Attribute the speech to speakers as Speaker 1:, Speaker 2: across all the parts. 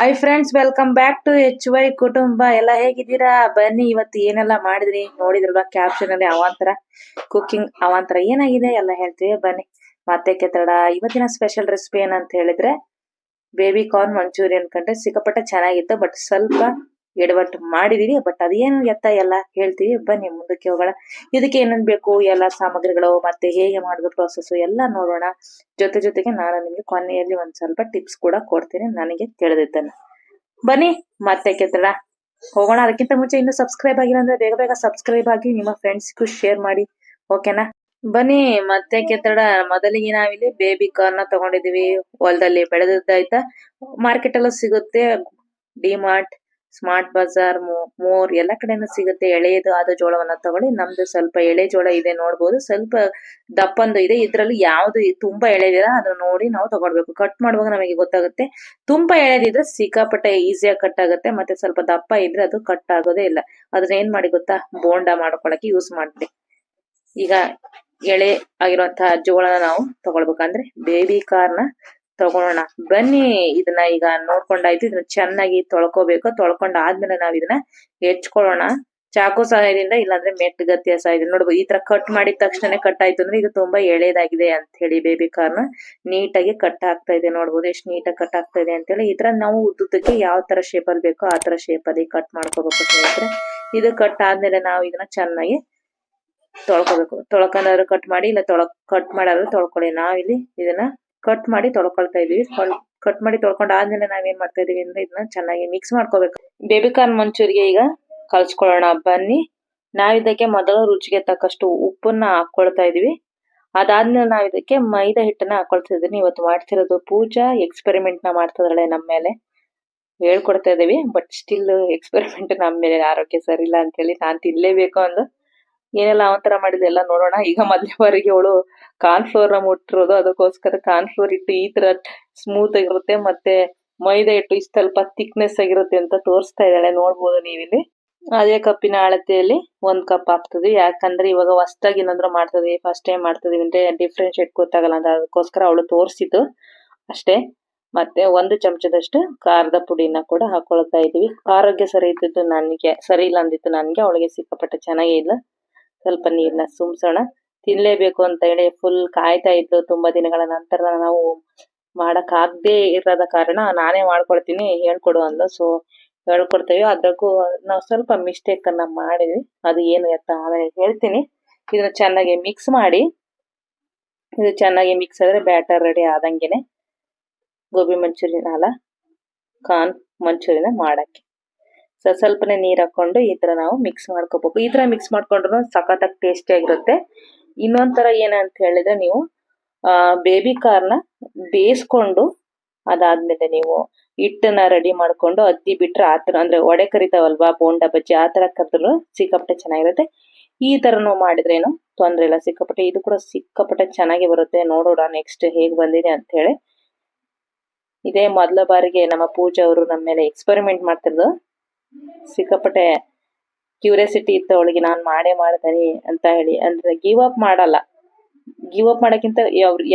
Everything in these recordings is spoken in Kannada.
Speaker 1: Hi friends welcome back to H Y ಕುಟುಂಬ ಎಲ್ಲ ಹೇಗಿದ್ದೀರಾ? ಬನ್ನಿ, ಇವತ್ತು ಏನೆಲ್ಲ ಮಾಡಿದ್ರಿ? ನೋಡಿದ್ರಲ್ವಾ ಕ್ಯಾಪ್ಷನ್ ಅಲ್ಲಿ ಅವಾಂತರ ಕುಕಿಂಗ್ ಅವಾಂತರ ಏನಾಗಿದೆ? ಎಲ್ಲ ಹೇಳ್ತೀವಿ, ಬನ್ನಿ. ಮತ್ತೆ ಕೆತ್ತಡ, ಇವತ್ತಿನ ಸ್ಪೆಷಲ್ ರೆಸಿಪಿ ಏನಂತ ಹೇಳಿದ್ರೆ ಬೇಬಿ ಕಾರ್ನ್ ಮಂಚೂರಿಯನ್ ಕಂಡ್ರೆ ಸಿಕ್ಕಾಪಟ್ಟೆ ಚೆನ್ನಾಗಿತ್ತು ಬಟ್ ಸ್ವಲ್ಪ ಎಡವಟ್ಟು ಮಾಡಿದೀವಿ ಬಟ್ ಅದೇನು ಎತ್ತ ಎಲ್ಲ ಹೇಳ್ತೀವಿ, ಬನ್ನಿ ಮುಂದಕ್ಕೆ ಹೋಗೋಣ. ಇದಕ್ಕೆ ಏನೇನ್ ಬೇಕು, ಎಲ್ಲ ಸಾಮಗ್ರಿಗಳು, ಮತ್ತೆ ಹೇಗೆ ಮಾಡೋದು ಪ್ರೊಸೆಸ್ ಎಲ್ಲ ನೋಡೋಣ. ಜೊತೆ ಜೊತೆಗೆ ನಾನು ನಿಮಗೆ ಕೊನೆಯಲ್ಲಿ ಒಂದ್ ಸ್ವಲ್ಪ ಟಿಪ್ಸ್ ಕೂಡ ಕೊಡ್ತೀನಿ, ನನಗೆ ತಿಳಿದಿದ್ದನ್ನು. ಬನ್ನಿ, ಮತ್ತೆ ಕೆತ್ತಡ. ಹೋಗೋಣ, ಅದಕ್ಕಿಂತ ಮುಂಚೆ ಇನ್ನು ಸಬ್ಸ್ಕ್ರೈಬ್ ಆಗಿಲ್ಲ ಅಂದ್ರೆ ಬೇಗ ಬೇಗ ಸಬ್ಸ್ಕ್ರೈಬ್ ಆಗಿ ನಿಮ್ಮ ಫ್ರೆಂಡ್ಸ್ಗೂ ಶೇರ್ ಮಾಡಿ ಓಕೆನಾ ಬನ್ನಿ, ಮತ್ತೆ ಕೆತ್ತಡ. ಮೊದಲಿಗೆ ನಾವಿಲ್ಲಿ ಬೇಬಿ ಕಾರ್ನ ತಗೊಂಡಿದೀವಿ ಹೊಲದಲ್ಲಿ ಬೆಳೆದಿದ್ದಾಯ್ತಾ? ಮಾರ್ಕೆಟ್ ಅಲ್ಲೂ ಸಿಗುತ್ತೆ ಡಿಮಾರ್ಟ್ ಸ್ಮಾರ್ಟ್ ಬಜಾರ್ ಮೋರ್ ಎಲ್ಲ ಕಡೆನೂ ಸಿಗುತ್ತೆ. ಎಳೆಯದು, ಆದ ಜೋಳವನ್ನ ತಗೊಳ್ಳಿ. ನಮ್ದು ಸ್ವಲ್ಪ ಎಳೆ ಜೋಳ ಇದೆ ನೋಡ್ಬೋದು. ಸ್ವಲ್ಪ ದಪ್ಪಂದು ಇದೆ. ಇದ್ರಲ್ಲಿ ಯಾವ್ದು ತುಂಬಾ ಎಳೆದಿಲ್ಲ, ಅದನ್ನ ನೋಡಿ ನಾವು ತಗೊಳ್ಬೇಕು. ಕಟ್ ಮಾಡುವಾಗ ನಮಗೆ ಗೊತ್ತಾಗುತ್ತೆ. ತುಂಬಾ ಎಳೆದಿದ್ರೆ ಸಿಕ್ಕಾಪಟ್ಟೆ ಈಸಿಯಾಗಿ ಕಟ್ ಆಗುತ್ತೆ. ಮತ್ತೆ ಸ್ವಲ್ಪ ದಪ್ಪ ಇದ್ರೆ ಅದು ಕಟ್ ಆಗೋದೇ ಇಲ್ಲ. ಅದನ್ನ ಏನ್ ಮಾಡಿ ಗೊತ್ತಾ? ಬೋಂಡ ಮಾಡ್ಕೊಳಕ್ಕೆ ಯೂಸ್ ಮಾಡ್ತೀವಿ ಈಗ ಎಳೆ ಆಗಿರುವಂತಹ ಜೋಳನ ನಾವು ತಗೊಳ್ಬೇಕಂದ್ರೆ ಬೇಬಿ ಕಾರ್ನ ತಗೊಳ್ಳೋಣ ಬನ್ನಿ, ಇದನ್ನ ಈಗ ನೋಡ್ಕೊಂಡಾಯ್ತು, ಇದನ್ನ ಚೆನ್ನಾಗಿ ತೊಳ್ಕೊಬೇಕು. ತೊಳ್ಕೊಂಡ್ ಆದ್ಮೇಲೆ ನಾವ್ ಇದನ್ನ ಹೆಚ್ಕೊಳ್ಳೋಣ. ಚಾಕು ಸಹಾಯದಿಂದ, ಇಲ್ಲಾಂದ್ರೆ ಮೆಟ್ ಗತಿಯ ಸಹಾಯದಿಂದ. ನೋಡ್ಬೋದು ಈ ತರ ಕಟ್ ಮಾಡಿದ ತಕ್ಷಣ ಕಟ್ ಆಯ್ತು ಅಂದ್ರೆ ಇದು ತುಂಬಾ ಎಳೆದಾಗಿದೆ ಅಂತ ಹೇಳಿ ಬೇಬಿ ಕಾರ್ನ ನೀಟಾಗಿ ಕಟ್ ಆಗ್ತಾ ಇದೆ. ನೋಡ್ಬೋದು, ಎಷ್ಟು ನೀಟಾಗಿ ಕಟ್ ಆಗ್ತಾ ಇದೆ ಅಂತೇಳಿ. ಈ ತರ ನಾವು ಉದ್ದಕ್ಕೆ ಯಾವ ತರ ಶೇಪ್ ಅಲ್ಲಿ ಬೇಕೋ ಆ ತರ ಶೇಪ್ ಅಲ್ಲಿ ಕಟ್ ಮಾಡ್ಕೋಬೇಕು ಅಂತ ಹೇಳಿದ್ರೆ, ಇದು ಕಟ್ ಆದ್ಮೇಲೆ ನಾವು ಇದನ್ನ ಚೆನ್ನಾಗಿ ತೊಳ್ಕೊಬೇಕು. ತೊಳ್ಕೊಂಡಾದ್ರು ಕಟ್ ಮಾಡಿ, ಇಲ್ಲ ತೊಳ ಕಟ್ ಮಾಡಾದ್ರು ತೊಳ್ಕೊಳ್ಳಿ. ನಾವಿಲ್ಲಿ ಇದನ್ನ ಕಟ್ ಮಾಡಿ ತೊಳ್ಕೊಳ್ತಾ ಇದೀವಿ. ಕಟ್ ಮಾಡಿ ತೊಳ್ಕೊಂಡ್ ಆದ್ಮೇಲೆ ನಾವೇನ್ ಮಾಡ್ತಾ ಇದೀವಿ ಅಂದ್ರೆ ಇದನ್ನ ಚೆನ್ನಾಗಿ ಮಿಕ್ಸ್ ಮಾಡ್ಕೋಬೇಕು. ಬೇಬಿ ಕಾರ್ನ್ ಮಂಚೂರಿಗೆ ಈಗ ಕಲ್ಸ್ಕೊಳ್ಳೋಣ. ಬನ್ನಿ. ನಾವ್ ಇದಕ್ಕೆ ಮೊದಲು ರುಚಿಗೆ ತಕ್ಕಷ್ಟು ಉಪ್ಪನ್ನ ಹಾಕೊಳ್ತಾ ಇದೀವಿ. ಅದಾದ್ಮೇಲೆ ನಾವ್ ಇದಕ್ಕೆ ಮೈದಾ ಹಿಟ್ಟನ್ನ ಹಾಕೊಳ್ತಾ ಇದೀನಿ ಇವತ್ತು ಮಾಡ್ತಿರೋದು ಪೂಜಾ ಎಕ್ಸ್ಪೆರಿಮೆಂಟ್ನ ಮಾಡ್ತಿದಾಳೆ ನಮ್ಮ ಮೇಲೆ. ಹೇಳ್ಕೊಡ್ತಾ ಇದೀವಿ ಬಟ್ ಸ್ಟಿಲ್ ಎಕ್ಸ್ಪೆರಿಮೆಂಟ್ ನಮ್ಮ ಮೇಲೆ ಆರೋಗ್ಯ ಸರಿ ಇಲ್ಲ ಅಂತ ಹೇಳಿ ನಾನ್ ತಿನ್ಲೇಬೇಕು ಅಂದು. ಏನೆಲ್ಲ ಅವಂತರ ಮಾಡಿದೆ ಎಲ್ಲ ನೋಡೋಣ. ಈಗ ಮೊದಲ ಬಾರಿಗೆ ಅವಳು ಕಾರ್ನ್ ಫ್ಲೋರ್ನ ಮುಟ್ಟಿರೋದು ಅದಕ್ಕೋಸ್ಕರ ಕಾರ್ನ್ ಫ್ಲೋರ್ ಇಟ್ಟು ಈ ತರ ಸ್ಮೂತ್ ಆಗಿರುತ್ತೆ ಮತ್ತೆ ಮೈದಾ ಹಿಟ್ಟು ಇಷ್ಟು ಸ್ವಲ್ಪ ಥಿಕ್ನೆಸ್ ಆಗಿರುತ್ತೆ ಅಂತ ತೋರಿಸ್ತಾ ಇದ್ದಾಳೆ, ನೋಡ್ಬೋದು ನೀವಿಲ್ಲಿ. ಅದೇ ಕಪ್ಪಿನ ಅಳತೆಯಲ್ಲಿ ಒಂದ್ ಕಪ್ ಹಾಕ್ತದೆ ಯಾಕಂದ್ರೆ ಇವಾಗ ಹೊಸ್ದಾಗಿ ಏನಾದ್ರು ಮಾಡ್ತಿದ್ವಿ ಫಸ್ಟ್ ಟೈಮ್ ಮಾಡ್ತದೀವಿ ಅಂದ್ರೆ ಡಿಫ್ರೆನ್ಶಿಯೇಟ್ ಗೊತ್ತಾಗಲ್ಲ ಅಂತ ಅದಕ್ಕೋಸ್ಕರ ಅವಳು ತೋರಿಸಿದ್ದು ಅಷ್ಟೇ. ಮತ್ತೆ ಒಂದು ಚಮಚದಷ್ಟು ಖಾರದ ಪುಡಿನ ಕೂಡ ಹಾಕೊಳ್ತಾ ಇದೀವಿ ಆರೋಗ್ಯ ಸರಿ ಇದ್ದಿದ್ದು ನನಗೆ, ಸರಿ ಇಲ್ಲ ಅಂದಿತ್ತು ನನಗೆ, ಅವಳಿಗೆ ಸಿಕ್ಕಾಪಟ್ಟೆ ಚೆನ್ನಾಗೇ ಇಲ್ಲ. ಸ್ವಲ್ಪ ನೀರನ್ನ ಸುಮ್ಸೋಣ. ತಿನ್ಲೇಬೇಕು ಅಂತ ಹೇಳಿ ಫುಲ್ ಕಾಯ್ತಾ ಇದ್ದು ತುಂಬಾ ದಿನಗಳ ನಂತರ ನಾವು ಮಾಡಕ್ ಇರದ ಕಾರಣ ನಾನೇ ಮಾಡ್ಕೊಳ್ತೀನಿ ಹೇಳ್ಕೊಡು ಅಂದ ಸೊ ಹೇಳ್ಕೊಡ್ತೇವೆ. ಅದಕ್ಕೂ ನಾವು ಸ್ವಲ್ಪ ಮಿಸ್ಟೇಕ್ ಅನ್ನ ಮಾಡಿದ್ವಿ. ಅದು ಏನು ಎತ್ತ ಆಮೇಲೆ ಹೇಳ್ತೀನಿ. ಇದನ್ನ ಚೆನ್ನಾಗಿ ಮಿಕ್ಸ್ ಮಾಡಿ. ಇದು ಚೆನ್ನಾಗಿ ಮಿಕ್ಸ್ ಆದ್ರೆ ಬ್ಯಾಟರ್ ರೆಡಿ ಆದಂಗೆನೆ ಗೋಬಿ ಮಂಚೂರಿಯನ್ ಅಲ್ಲ, ಕಾರ್ನ್ ಮಂಚೂರಿನ ಮಾಡಕ್ಕೆ. ಸೊ ಸ್ವಲ್ಪನೇ ನೀರ್ ಹಾಕೊಂಡು ಈ ತರ ನಾವು ಮಿಕ್ಸ್ ಮಾಡ್ಕೋಬೇಕು. ಈ ತರ ಮಿಕ್ಸ್ ಮಾಡ್ಕೊಂಡ್ರು ಸಖತ್ತಾಗಿ ಟೇಸ್ಟಿ ತರ ಏನಂತ ಹೇಳಿದ್ರೆ ನೀವು, ಆ ಬೇಬಿ ಕಾರ್ನ ಬೇಯಿಸ್ಕೊಂಡು ಅದಾದ್ಮೇಲೆ ನೀವು ಹಿಟ್ಟನ್ನ ರೆಡಿ ಮಾಡ್ಕೊಂಡು ಅದ್ದಿ ಬಿಟ್ರೆ ಆತರ ಅಂದ್ರೆ ಒಡೆ ಕರಿತಾವಲ್ವಾ, ಬೋಂಡ ಬಜ್ಜಿ, ಆ ತರ ಕರೆದ್ರು ಸಿಕ್ಕಾಪಟ್ಟೆ ಚೆನ್ನಾಗಿರುತ್ತೆ. ಈ ತರನು ಮಾಡಿದ್ರೆ ಏನು ತೊಂದ್ರೆ ಇಲ್ಲ, ಸಿಕ್ಕಾಪಟ್ಟೆ ಇದು ಕೂಡ ಸಿಕ್ಕಾಪಟ್ಟೆ ಚೆನ್ನಾಗಿ ಬರುತ್ತೆ, ನೋಡೋಣ ನೆಕ್ಸ್ಟ್ ಹೇಗ್ ಬಂದಿದೆ ಅಂತ ಹೇಳಿ. ಇದೇ ಮೊದಲ ಬಾರಿಗೆ ನಮ್ಮ ಪೂಜಾ ಅವರು ನಮ್ಮ ಮೇಲೆ ಎಕ್ಸ್ಪೆರಿಮೆಂಟ್ ಮಾಡ್ತಿರೋದು. ಸಿಕ್ಕಾಪಟ್ಟೆ ಕ್ಯೂರಿಯಾಸಿಟಿ ಇತ್ತು ಅವಳಿಗೆ, ನಾನು ಮಾಡೇ ಮಾಡ್ತೇನೆ ಅಂತ ಹೇಳಿ. ಅಂದ್ರೆ ಗಿವ್ ಅಪ್ ಮಾಡಲ್ಲ. ಗಿವ್ ಅಪ್ ಮಾಡಕ್ಕಿಂತ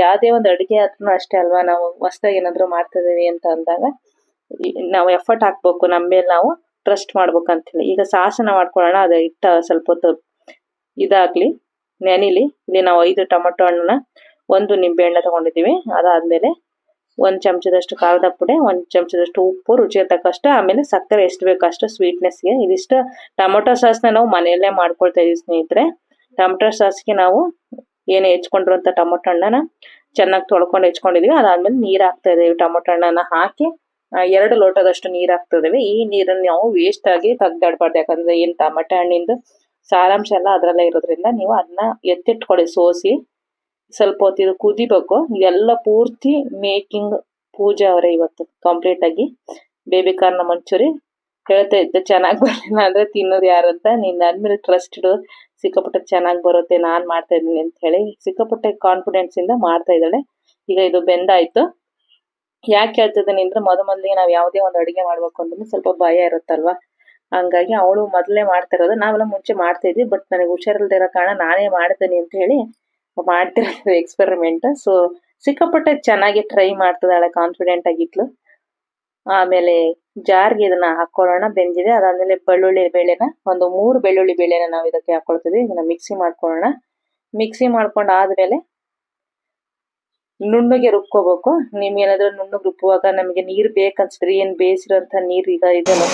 Speaker 1: ಯಾವುದೇ ಒಂದು ಅಡುಗೆ ಆದ್ರೂ ಅಷ್ಟೇ ಅಲ್ವಾ, ನಾವು ಹೊಸದಾಗಿ ಏನಾದ್ರು ಮಾಡ್ತಿದೀವಿ ಅಂತ ಅಂದಾಗ ನಾವು ಎಫರ್ಟ್ ಹಾಕ್ಬೇಕು ನಮ್ಮ ಮೇಲೆ ನಾವು ಟ್ರಸ್ಟ್ ಮಾಡ್ಬೇಕು ಅಂತ ಹೇಳಿ. ಈಗ ಸಾಸನ ಮಾಡ್ಕೊಳ್ಳೋಣ, ಅದು ಇಟ್ಟ ಸ್ವಲ್ಪ ಹೊತ್ತು ಇದಾಗ್ಲಿ, ನೆನಿಲಿ. ಇಲ್ಲಿ ನಾವು ಐದು ಟೊಮೆಟೊ ಹಣ್ಣನ್ನ, ಒಂದು ನಿಂಬೆ ಹಣ್ಣು ತಗೊಂಡಿದೀವಿ ಅದಾದ್ಮೇಲೆ ಒಂದ್ ಚಮಚದಷ್ಟು ಖಾರದ ಪುಡಿ, ಒಂದ್ ಚಮಚದಷ್ಟು ಉಪ್ಪು, ರುಚಿಗೆ ತಕ್ಕಷ್ಟು, ಆಮೇಲೆ ಸಕ್ಕರೆ ಎಷ್ಟು ಬೇಕು ಅಷ್ಟು ಸ್ವೀಟ್ನೆಸ್ಗೆ ಇದಿಷ್ಟು ಟೊಮೊಟೊ ಸಾಸ್ನ ನಾವು ಮನೆಯಲ್ಲೇ ಮಾಡ್ಕೊಳ್ತಾ ಇದೀವಿ ಸ್ನೇಹಿತರೆ. ಟೊಮೊಟೊ ಸಾಸ್ಗೆ ನಾವು ಏನು ಹೆಚ್ಕೊಂಡಿರುವಂತ ಟೊಮೊಟೊ ಹಣ್ಣನ ಚೆನ್ನಾಗಿ ತೊಳ್ಕೊಂಡು ಹೆಚ್ಕೊಂಡಿದೀವಿ. ಅದಾದ್ಮೇಲೆ ನೀರ್ ಹಾಕ್ತಾ ಇದೀವಿ ಟೊಮೊಟೊ ಹಣ್ಣನ್ನ ಹಾಕಿ. ಎರಡು ಲೋಟದಷ್ಟು ನೀರ್ ಹಾಕ್ತಾ ಇದೀವಿ. ಈ ನೀರನ್ನ ನಾವು ವೇಸ್ಟ್ ಆಗಿ ತೆಗ್ದಾಡ್ಬಾರ್ದು. ಯಾಕಂದ್ರೆ ಏನ್ ಟೊಮೊಟೊ ಹಣ್ಣಿಂದು ಸಾರಾಂಶ ಎಲ್ಲ ಅದ್ರಲ್ಲೇ ಇರೋದ್ರಿಂದ ನೀವು ಅದನ್ನ ಎತ್ತಿಟ್ಕೊಳ್ಳಿ ಸೋಸಿ. ಸ್ವಲ್ಪ ಹೊತ್ತು ಇದು ಕುದಿಬೇಕು. ಎಲ್ಲ ಪೂರ್ತಿ ಮೇಕಿಂಗ್ ಪೂಜಾ ಅವರೇ ಇವತ್ತು ಕಂಪ್ಲೀಟ್ ಆಗಿ. ಬೇಬಿ ಕಾರ್ನ ಮಂಚೂರಿ. ಹೇಳ್ತಾ ಇದ್ದೆ, ಚೆನ್ನಾಗಿ ಬರಲಿಲ್ಲ ಅಂದ್ರೆ ತಿನ್ನೋದು ಯಾರು ಅಂತ. ನೀನ್ ನನ್ ಮೇಲೆ ಟ್ರಸ್ಟ್ ಇಡು. ಸಿಕ್ಕಾಪಟ್ಟೆ ಚೆನ್ನಾಗಿ ಬರುತ್ತೆ, ನಾನ್ ಮಾಡ್ತಾ ಇದ್ದೀನಿ ಅಂತ ಹೇಳಿ ಸಿಕ್ಕಾಪಟ್ಟೆ ಕಾನ್ಫಿಡೆನ್ಸ್ ಇಂದ ಮಾಡ್ತಾ ಇದ್ದಾಳೆ. ಈಗ ಇದು ಬೆಂದಾಯಿತು. ಯಾಕೆ ಹೇಳ್ತಿದ್ದೀನಿ ಅಂದ್ರೆ ಮೊದ ಮೊದಲಿಗೆ ನಾವು ಯಾವುದೇ ಒಂದು ಅಡುಗೆ ಮಾಡ್ಬೇಕು ಅಂದ್ರೆ ಸ್ವಲ್ಪ ಭಯ ಇರುತ್ತಲ್ವಾ? ಹಂಗಾಗಿ ಅವಳು ಮೊದಲೇ ಮಾಡ್ತಾ ಇರೋದು. ನಾವೆಲ್ಲ ಮುಂಚೆ ಮಾಡ್ತಾ ಇದ್ವಿ, ಬಟ್ ನನಗೆ ಹುಷಾರಿಲ್ದೇ ಇರೋ ಕಾರಣ ನಾನೇ ಮಾಡ್ತೀನಿ ಅಂತ ಹೇಳಿ ಮಾಡ್ತಿರೋದು ಎಕ್ಸ್ಪೆರಿಮೆಂಟ್ ಸೊ ಸಿಕ್ಕಾಪಟ್ಟೆ ಚೆನ್ನಾಗಿ ಟ್ರೈ ಮಾಡ್ತಿದ್ದಾಳೆ ಕಾನ್ಫಿಡೆಂಟ್ ಆಗಿತ್ತು ಆಮೇಲೆ ಜಾರ್ಗೆ ಇದನ್ನ ಹಾಕೊಳ್ಳೋಣ, ಬೆಂದಿದೆ. ಅದಾದ್ಮೇಲೆ ಬೆಳ್ಳುಳ್ಳಿ ಬೇಳೆನ, ಒಂದು ಮೂರು ಬೆಳ್ಳುಳ್ಳಿ ಬೇಳೆನ ನಾವು ಇದಕ್ಕೆ ಹಾಕೊಳ್ತೀವಿ. ಇದನ್ನ ಮಿಕ್ಸಿ ಮಾಡ್ಕೊಳ್ಳೋಣ. ಮಿಕ್ಸಿ ಮಾಡ್ಕೊಂಡು ಆದ್ಮೇಲೆ ನುಣ್ಣಗೆ ರುಬ್ಕೋಬೇಕು. ನಿಮ್ಗೆ ಏನಾದ್ರು ನುಣ್ಣಗೆ ರುಬ್ಬುವಾಗ ನಮಗೆ ನೀರು ಬೇಕನ್ಸಿದ್ರೆ ಏನ್ ಬೇಯಿಸಿರೋಂಥ ನೀರು ಈಗ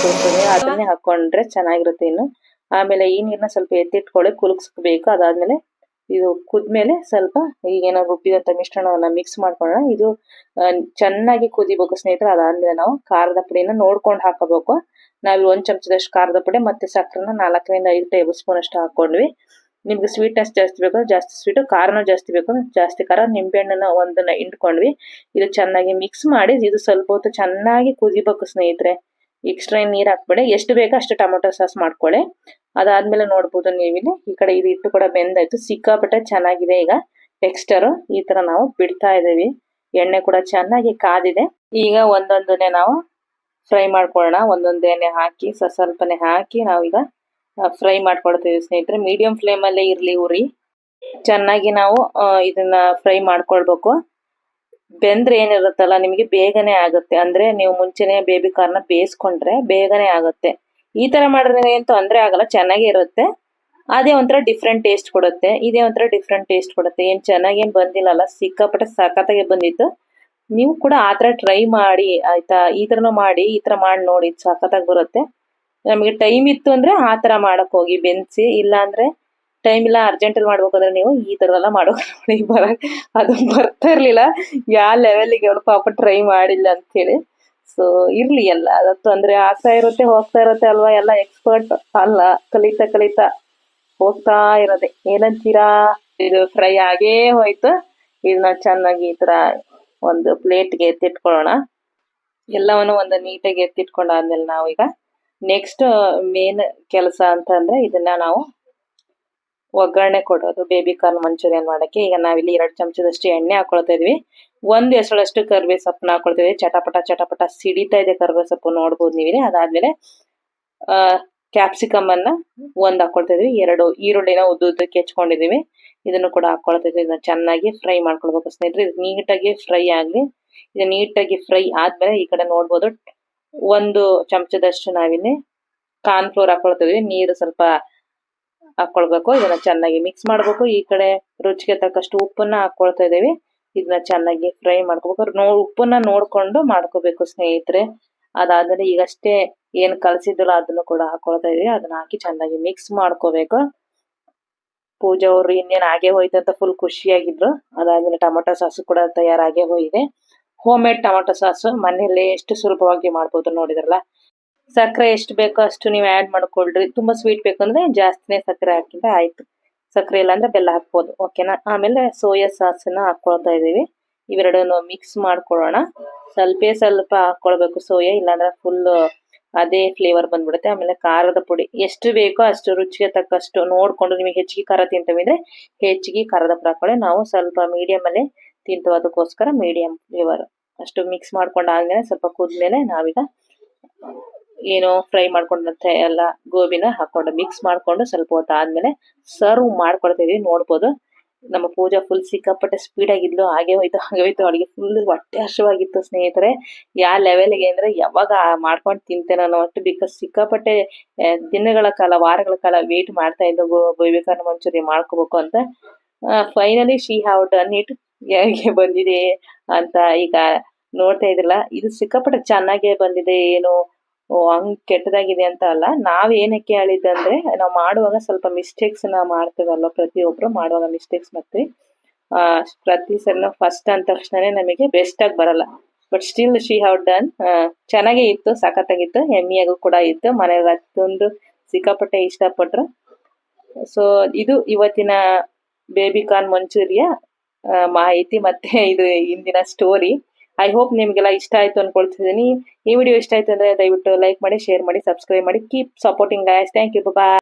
Speaker 1: ಕೂರ್ತದೆ ಅದನ್ನೇ ಹಾಕೊಂಡ್ರೆ ಚೆನ್ನಾಗಿರುತ್ತೆ ಇನ್ನು. ಆಮೇಲೆ ಈ ನೀರ್ನ ಸ್ವಲ್ಪ ಎತ್ತಿಟ್ಕೊಳ್ಳಿ, ಕುಲುಕ್ಸ್ಬೇಕು. ಅದಾದ್ಮೇಲೆ ಇದು ಕುದ್ಮೇಲೆ ಸ್ವಲ್ಪ ಈಗೇನೋ ರುಬ್ಬಿದಂತ ಮಿಶ್ರಣವನ್ನ ಮಿಕ್ಸ್ ಮಾಡ್ಕೊಳ್ಳೋಣ. ಇದು ಚೆನ್ನಾಗಿ ಕುದಿಬೇಕು ಸ್ನೇಹಿತರೆ. ಅದಾದ್ಮೇಲೆ ನಾವು ಖಾರದ ಪುಡಿನ ನೋಡ್ಕೊಂಡು ಹಾಕೋಬೇಕು. ನಾವು ಒಂದ್ ಚಮಚದಷ್ಟು ಖಾರದ ಪುಡಿ ಮತ್ತೆ ಸಕ್ಕರೆನ ನಾಲ್ಕರಿಂದ ಐದು ಟೇಬಲ್ ಸ್ಪೂನ್ ಅಷ್ಟು ಹಾಕೊಂಡ್ವಿ ನಿಮ್ಗೆ ಸ್ವೀಟ್ನೆಸ್ ಜಾಸ್ತಿ ಬೇಕು ಜಾಸ್ತಿ ಸ್ವೀಟು ಖಾರನೂ ಜಾಸ್ತಿ ಬೇಕು ಜಾಸ್ತಿ ಖಾರ. ನಿಂಬೆಹಣ್ಣನ್ನ ಒಂದನ್ನ ಹಿಂಡ್ಕೊಂಡ್ವಿ. ಇದು ಚೆನ್ನಾಗಿ ಮಿಕ್ಸ್ ಮಾಡಿ, ಇದು ಸ್ವಲ್ಪ ಹೊತ್ತು ಚೆನ್ನಾಗಿ ಕುದಿಬೇಕು ಸ್ನೇಹಿತರೆ. ಎಕ್ಸ್ಟ್ರಾ ನೀರು ಹಾಕ್ಬೇಡಿ. ಎಷ್ಟು ಬೇಕೋ ಅಷ್ಟು ಟೊಮೊಟೊ ಸಾಸ್ ಮಾಡ್ಕೊಳ್ಳಿ. ಅದಾದ್ಮೇಲೆ ನೋಡ್ಬೋದು ನೀವಿಲ್ಲಿ ಈ ಕಡೆ ಇದು ಹಿಟ್ಟು ಕೂಡ ಬೆಂದಾಯ್ತು. ಸಿಕ್ಕಾಪಟ್ಟೆ ಚೆನ್ನಾಗಿದೆ ಈಗ. ಟೆಕ್ಸ್ಟರ್ ಈ ತರ ನಾವು ಬಿಡ್ತಾ ಇದ್ದೀವಿ. ಎಣ್ಣೆ ಕೂಡ ಚೆನ್ನಾಗಿ ಕಾದಿದೆ. ಈಗ ಒಂದೊಂದನೆ ನಾವು ಫ್ರೈ ಮಾಡ್ಕೊಳ್ಳೋಣ. ಒಂದೊಂದೇನೆ ಹಾಕಿ ಸ ಸ್ವಲ್ಪನೇ ಹಾಕಿ ನಾವೀಗ ಫ್ರೈ ಮಾಡ್ಕೊಳ್ತೀವಿ ಸ್ನೇಹಿತರೆ. ಮೀಡಿಯಂ ಫ್ಲೇಮಲ್ಲೇ ಇರಲಿ ಉರಿ ಚೆನ್ನಾಗಿ ನಾವು ಇದನ್ನ ಫ್ರೈ ಮಾಡ್ಕೊಳ್ಬೇಕು. ಬೆಂದ್ರೆ ಏನಿರುತ್ತಲ್ಲ, ನಿಮಗೆ ಬೇಗನೆ ಆಗುತ್ತೆ. ಅಂದ್ರೆ ನೀವು ಮುಂಚೆನೆ ಬೇಬಿ ಕಾರ್ನ ಬೇಯಿಸ್ಕೊಂಡ್ರೆ ಬೇಗನೆ ಆಗುತ್ತೆ. ಈ ತರ ಮಾಡಿದ್ರೆ ಏನ್ ತೊಂದ್ರೆ ಆಗಲ್ಲ, ಚೆನ್ನಾಗೇ ಇರುತ್ತೆ. ಅದೇ ಒಂಥರ ಡಿಫ್ರೆಂಟ್ ಟೇಸ್ಟ್ ಕೊಡುತ್ತೆ. ಇದೇ ಒಂಥರ ಡಿಫ್ರೆಂಟ್ ಟೇಸ್ಟ್ ಕೊಡುತ್ತೆ. ಏನ್ ಚೆನ್ನಾಗೇನ್ ಬಂದಿಲ್ಲಲ್ಲ, ಸಿಕ್ಕಾಪಟ್ಟೆ ಸಖತ್ತಾಗೆ ಬಂದಿತ್ತು. ನೀವು ಕೂಡ ಆ ತರ ಟ್ರೈ ಮಾಡಿ, ಆಯ್ತಾ? ಈ ತರನು ಮಾಡಿ, ಈ ತರ ಮಾಡಿ ನೋಡಿ, ಸಖತ್ತಾಗಿ ಬರುತ್ತೆ. ನಮಗೆ ಟೈಮ್ ಇತ್ತು ಅಂದ್ರೆ ಆ ತರ ಮಾಡಕ್ ಹೋಗಿ, ಬೆನ್ಸಿ ಇಲ್ಲ ಅಂದ್ರೆ ಟೈಮ್ ಇಲ್ಲ ಅರ್ಜೆಂಟ್ ಅಲ್ಲಿ ಮಾಡ್ಬೇಕಂದ್ರೆ ನೀವು ಈ ತರದೆಲ್ಲ ಮಾಡೋ ನೋಡಿ ಅದು ಬರ್ತಾ ಇರ್ಲಿಲ್ಲ. ಯಾವ ಲೆವೆಲ್ಗೆ ಅವಳು ಪಾಪ ಟ್ರೈ ಮಾಡಿಲ್ಲ ಅಂತ ಹೇಳಿ ಸೊ ಇರ್ಲಿ ಎಲ್ಲ. ಅದು ಅಂದ್ರೆ ಆಗ್ತಾ ಇರುತ್ತೆ, ಹೋಗ್ತಾ ಇರುತ್ತೆ ಅಲ್ವಾ? ಎಲ್ಲ ಎಕ್ಸ್ಪರ್ಟ್ ಅಲ್ಲ. ಕಲಿತಾ ಕಲಿತಾ ಹೋಗ್ತಾ ಇರೋದೆ. ಏನಂತೀರಾ? ಇದು ಫ್ರೈ ಆಗೇ ಹೋಯ್ತು. ಇದನ್ನ ಚೆನ್ನಾಗಿ ಈ ತರ ಒಂದು ಪ್ಲೇಟ್ಗೆ ಎತ್ತಿಟ್ಕೊಳ್ಳೋಣ. ಎಲ್ಲವನ್ನು ಒಂದು ನೀಟಾಗಿ ಎತ್ತಿಟ್ಕೊಂಡಾದ್ಮೇಲೆ ನಾವು ಈಗ ನೆಕ್ಸ್ಟ್ ಮೇನ್ ಕೆಲಸ ಅಂತಂದ್ರೆ ಇದನ್ನ ನಾವು ಒಗ್ಗರಣೆ ಕೊಡೋದು, ಬೇಬಿ ಕಾರ್ನ್ ಮಂಚೂರಿಯನ್ ಮಾಡೋಕ್ಕೆ. ಈಗ ನಾವಿಲ್ಲಿ ಎರಡು ಚಮಚದಷ್ಟು ಎಣ್ಣೆ ಹಾಕೊಳ್ತಾ ಇದ್ವಿ. ಒಂದು ಎಸಳಷ್ಟು ಕರ್ಬೇ ಸೊಪ್ಪನ್ನ ಹಾಕೊಳ್ತಾ ಇದೀವಿ ಚಟಪಟ ಚಟಪಟ ಸಿಡಿತಾ ಇದೆ ಕರ್ಬೇ ಸೊಪ್ಪು ನೋಡ್ಬೋದು ನೀವು ಅದಾದ್ಮೇಲೆ ಕ್ಯಾಪ್ಸಿಕಮ್ ಅನ್ನ ಒಂದ್ ಹಾಕೊಳ್ತಾ ಇದೀವಿ. ಎರಡು ಈರುಳ್ಳಿನ ಉದ್ದುದ್ದಕ್ಕೆ ಹೆಚ್ಕೊಂಡಿದೀವಿ ಇದನ್ನು ಕೂಡ ಹಾಕೊಳ್ತಾ ಇದ್ದೀವಿ ಇದನ್ನ ಚೆನ್ನಾಗಿ ಫ್ರೈ ಮಾಡ್ಕೊಳ್ಬೇಕು ಸ್ನೇಹಿತರೆ. ಇದು ನೀಟಾಗಿ ಫ್ರೈ ಆಗಲಿ. ಇದು ನೀಟಾಗಿ ಫ್ರೈ ಆದ್ಮೇಲೆ ಈ ಕಡೆ ನೋಡ್ಬೋದು, ಒಂದು ಚಮಚದಷ್ಟು ನಾವಿಲ್ಲಿ ಕಾರ್ನ್ ಫ್ಲೋರ್ ಹಾಕೊಳ್ತಾ ಇದೀವಿ. ನೀರು ಸ್ವಲ್ಪ ಹಾಕೊಳ್ಬೇಕು. ಇದನ್ನ ಚೆನ್ನಾಗಿ ಮಿಕ್ಸ್ ಮಾಡ್ಬೇಕು. ಈ ಕಡೆ ರುಚಿಗೆ ತಕ್ಕಷ್ಟು ಉಪ್ಪನ್ನ ಹಾಕೊಳ್ತಾ ಇದೀವಿ ಇದನ್ನ ಚೆನ್ನಾಗಿ ಫ್ರೈ ಮಾಡ್ಕೋಬೇಕು ನೋ, ಉಪ್ಪನ್ನ ನೋಡ್ಕೊಂಡು ಮಾಡ್ಕೋಬೇಕು ಸ್ನೇಹಿತರೆ. ಅದಾದ್ಮೇಲೆ ಈಗಷ್ಟೇ ಏನ್ ಕಲಸಿದ್ರಲ್ಲ ಅದನ್ನು ಕೂಡ ಹಾಕೊಳ್ತಾ ಇದೀವಿ ಅದನ್ನ ಹಾಕಿ ಚೆನ್ನಾಗಿ ಮಿಕ್ಸ್ ಮಾಡ್ಕೋಬೇಕು. ಪೂಜಾ ಅವರು ಇನ್ನೇನ್ ಆಗೇ ಹೋಯ್ತು ಅಂತ ಫುಲ್ ಖುಷಿಯಾಗಿದ್ರು. ಅದಾದ್ಮೇಲೆ ಟೊಮೊಟೊ ಸಾಸು ಕೂಡ ತಯಾರಾಗೇ ಹೋಗಿದೆ. ಹೋಮ್ ಮೇಡ್ ಟೊಮೊಟೊ ಸಾಸು ಮನೆಯಲ್ಲೇ ಎಷ್ಟು ಸುಲಭವಾಗಿ ಮಾಡ್ಬೋದು ನೋಡಿದ್ರಲ್ಲ. ಸಕ್ಕರೆ ಎಷ್ಟು ಬೇಕೋ ಅಷ್ಟು ನೀವು ಆ್ಯಡ್ ಮಾಡ್ಕೊಳ್ರಿ. ತುಂಬಾ ಸ್ವೀಟ್ ಬೇಕು ಅಂದ್ರೆ ಜಾಸ್ತಿನೇ ಸಕ್ಕರೆ ಹಾಕಿದ್ರೆ ಆಯ್ತು. ಸಕ್ಕರೆ ಇಲ್ಲ ಬೆಲ್ಲ ಹಾಕ್ಬೋದು. ಓಕೆನಾ ಆಮೇಲೆ ಸೋಯಾ ಸಾಸನ್ನು ಹಾಕೊಳ್ತಾ ಇದೀವಿ ಇವೆರಡನ್ನು ಮಿಕ್ಸ್ ಮಾಡ್ಕೊಳ್ಳೋಣ. ಸ್ವಲ್ಪೇ ಸ್ವಲ್ಪ ಹಾಕೊಳ್ಬೇಕು ಸೋಯಾ, ಇಲ್ಲಾಂದ್ರೆ ಫುಲ್ ಅದೇ ಫ್ಲೇವರ್ ಬಂದ್ಬಿಡುತ್ತೆ. ಆಮೇಲೆ ಖಾರದ ಪುಡಿ. ಎಷ್ಟು ಬೇಕೋ ಅಷ್ಟು ರುಚಿಗೆ ತಕ್ಕಷ್ಟು ನೋಡ್ಕೊಂಡು ನಿಮಗೆ ಹೆಚ್ಚಿಗೆ ಖಾರ ತಿಂತವಿದ್ರೆ ಹೆಚ್ಚಿಗೆ ಖಾರದ ಪುಡಿ ಹಾಕೊಳ್ಳಿ. ನಾವು ಸ್ವಲ್ಪ ಮೀಡಿಯಂ ಅಲ್ಲಿ ತಿಂತು ಅದಕ್ಕೋಸ್ಕರ ಮೀಡಿಯಂ ಫ್ಲೇವರ್ ಅಷ್ಟು ಮಿಕ್ಸ್ ಮಾಡ್ಕೊಂಡು ಆದ್ಮೇಲೆ ಸ್ವಲ್ಪ ಕುದ್ಮೇಲೆ ನಾವೀಗ ಏನು ಫ್ರೈ ಮಾಡ್ಕೊಂಡಂತ ಎಲ್ಲ ಗೋಬಿನ ಹಾಕೊಂಡು ಮಿಕ್ಸ್ ಮಾಡ್ಕೊಂಡು ಸ್ವಲ್ಪ ಹೊತ್ತು ಆದ್ಮೇಲೆ ಸರ್ವ್ ಮಾಡ್ಕೊಳ್ತೀವಿ ನೋಡ್ಬೋದು. ನಮ್ಮ ಪೂಜಾ ಫುಲ್ ಸಿಕ್ಕಾಪಟ್ಟೆ ಸ್ಪೀಡ್ ಆಗಿದ್ಲು, ಹಾಗೆ ಹೋಯ್ತು ಹಾಗೆ ಹೋಯ್ತು. ಅವಳಿಗೆ ಫುಲ್ ಹೊಟ್ಟೆ ಹರ್ಷವಾಗಿತ್ತು ಸ್ನೇಹಿತರೆ. ಯಾವ ಲೆವೆಲ್ಗೆ ಅಂದ್ರೆ ಯಾವಾಗ ಮಾಡ್ಕೊಂಡು ತಿಂತೇನೆ ನಾನು ಅಷ್ಟು ಬಿಕಾಸ್ ಸಿಕ್ಕಾಪಟ್ಟೆ ದಿನಗಳ ಕಾಲ, ವಾರಗಳ ಕಾಲ ವೇಟ್ ಮಾಡ್ತಾ ಇದ್ದು ವಿವೇಕಾನಂದ ಮಂಚೂರಿ ಮಾಡ್ಕೋಬೇಕು ಅಂತ. Finally she have done it ಹೇಗೆ ಬಂದಿದೆ ಅಂತ ಈಗ ನೋಡ್ತಾ ಇದ್ರಲ್ಲ. ಇದು ಸಿಕ್ಕಾಪಟ್ಟೆ ಚೆನ್ನಾಗೇ ಬಂದಿದೆ, ಏನು ಓ, ಹಂಗ್ ಕೆಟ್ಟದಾಗಿದೆ ಅಂತ ಅಲ್ಲ ನಾವ್ ಏನಕ್ಕೆ ಹೇಳಿದ್ದಂದ್ರೆ ನಾವು ಮಾಡುವಾಗ ಸ್ವಲ್ಪ ಮಿಸ್ಟೇಕ್ಸ್ನ ಮಾಡ್ತೀವಲ್ಲ ಪ್ರತಿಯೊಬ್ರು ಮಾಡುವಾಗ ಮಿಸ್ಟೇಕ್ಸ್ ಮಾಡ್ತೀವಿ ಆ ಪ್ರತಿ ಸಲ ಫಸ್ಟ್ ಅಂದ ತಕ್ಷಣನೇ ನಮಗೆ ಬೆಸ್ಟ್ ಆಗಿ ಬರಲ್ಲ. But still she have done ಚೆನ್ನಾಗೇ ಇತ್ತು ಸಖತ್ತಾಗಿತ್ತು ಹೆಮ್ಮಿಯಾಗೂ ಕೂಡ ಇತ್ತು ಮನೆಗೆ ಅದೊಂದು ಸಿಕ್ಕಾಪಟ್ಟೆ ಇಷ್ಟಪಟ್ರು. ಸೊ ಇದು ಇವತ್ತಿನ ಬೇಬಿ ಕಾರ್ನ್ ಮಂಚೂರಿಯ ಮಾಹಿತಿ ಮತ್ತೆ ಇದು ಇಂದಿನ ಸ್ಟೋರಿ ಐ ಹೋಪ್ ನಿಮಗೆಲ್ಲ ಇಷ್ಟ ಆಯ್ತು ಅನ್ಕೊಳ್ತಿದ್ದೀನಿ. ಈ ವಿಡಿಯೋ ಇಷ್ಟ ಆಯ್ತು ಅಂದ್ರೆ ದಯವಿಟ್ಟು ಲೈಕ್ ಮಾಡಿ ಶೇರ್ ಮಾಡಿ ಸಬ್ಸ್ಕ್ರೈಬ್ ಮಾಡಿ. Keep supporting guys thank you bye